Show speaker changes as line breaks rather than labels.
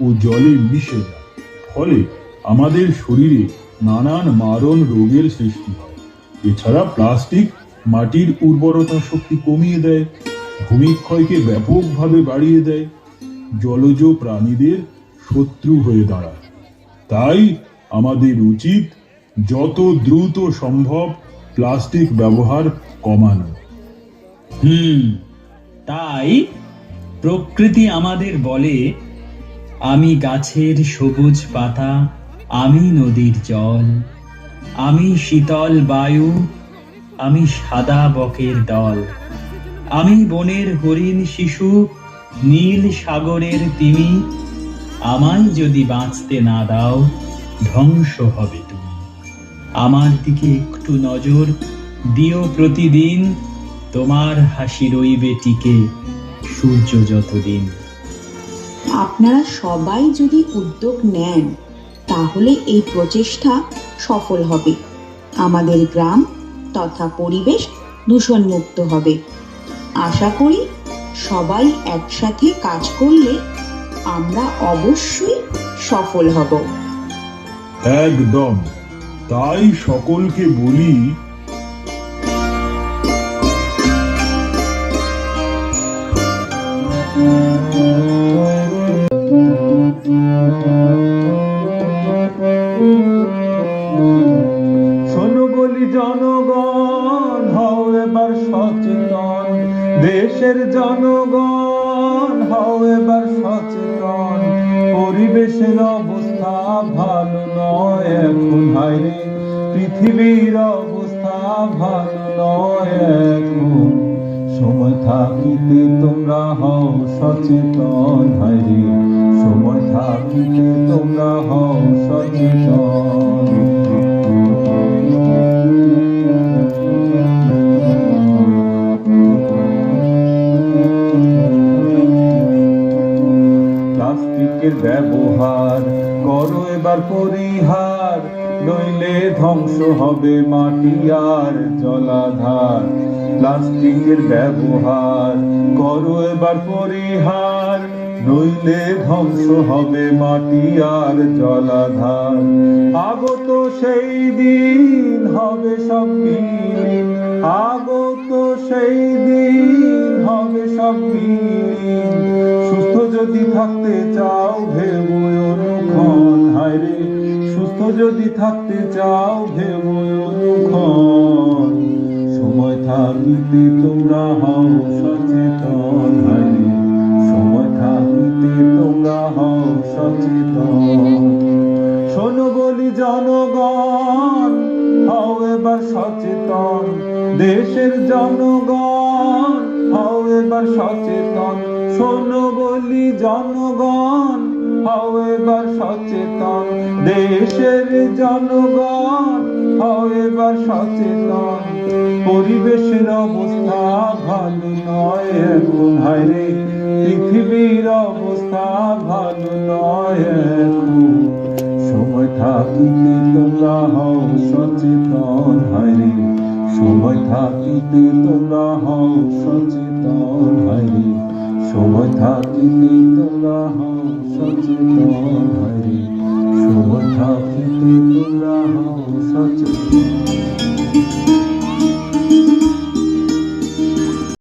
ও জলে মিশে যায়। ফলে আমাদের শরীরে নানান মারণ রোগের সৃষ্টি হয়। এছাড়া প্লাস্টিক মাটির উর্বরতা শক্তি কমিয়ে দেয় ভূমিক্ষয়কে ব্যাপকভাবে বাড়িয়ে দেয়, জলজ প্রাণীদের শত্রু হয়ে দাঁড়ায়। তাই আমাদের উচিত যত দ্রুত সম্ভব প্লাস্টিক ব্যবহার কমানো।
হুম, তাই প্রকৃতি আমাদের বলে আমি গাছের সবুজ পাতা, আমি নদীর জল, আমি শীতল বায়ু, আমি সাদা বকের দল। আমি বনের হরিণ শিশু, নীল সাগরের তিমি, আমায় যদি বাঁচতে না দাও, ধ্বংস হবে তুমি। আমার দিকে একটু নজর দিও প্রতিদিন, তোমার হাসি রইবে টিকে সূর্য যতদিন।
আপনারা সবাই যদি উদ্যোগ নেন, তাহলে এই প্রচেষ্টা সফল হবে। আমাদের গ্রাম তথা পরিবেশ দূষণমুক্ত হবে। আশা করি সবাই একসাথে কাজ করলে আমরা অবশ্যই সফল হব।
একদম। তাই সকলকে বলি
শোনো বলি জনগণ হও এবার সচেতন। দেশের জনগণ হও এবার সচেতন। পরিবেশের অবস্থা ভালো নয় এখন হাইরে পৃথিবীর অবস্থা ভালো নয় এখন। সময় থাকিতে তোমরা হও সচেতন হাইরে সময় থাকিতে তোমরা হও সচেতন। প্লাস্টিকের ব্যবহার করো এবার পরিহার, নইলে ধ্বংস হবে মাটি আর জলাধার। প্লাস্টিকের ব্যবহার করো এবার পরিহার, নইলে ধ্বংস হবে মাটি আর জলাধার। আগত সেই দিন হবে সব আগত সেই দিন থাকতে চাও ভেবো অনুক্ষণ হায়রে সুস্থ যদি থাকতে চাও ভেবো অনুক্ষণ সময় থাকতে তোমরা হও সচেতন দেশের জনগণ, হও এবার সচেতন। শোনো বলি জনগণ, হও এবার সচেতন। দেশের জনগণ, হও এবার সচেতন। পরিবেশের অবস্থা ভালো নয় এখন হায়রে পৃথিবীর অবস্থা ভালো নয় এখন সময় থাকিতে তোমরা হও সচেতন হায়রে সময় থাকিতে তোমরা হও সচেতন হায়রে সময় থাকিতে তোমরা হও সচেতন হায়রে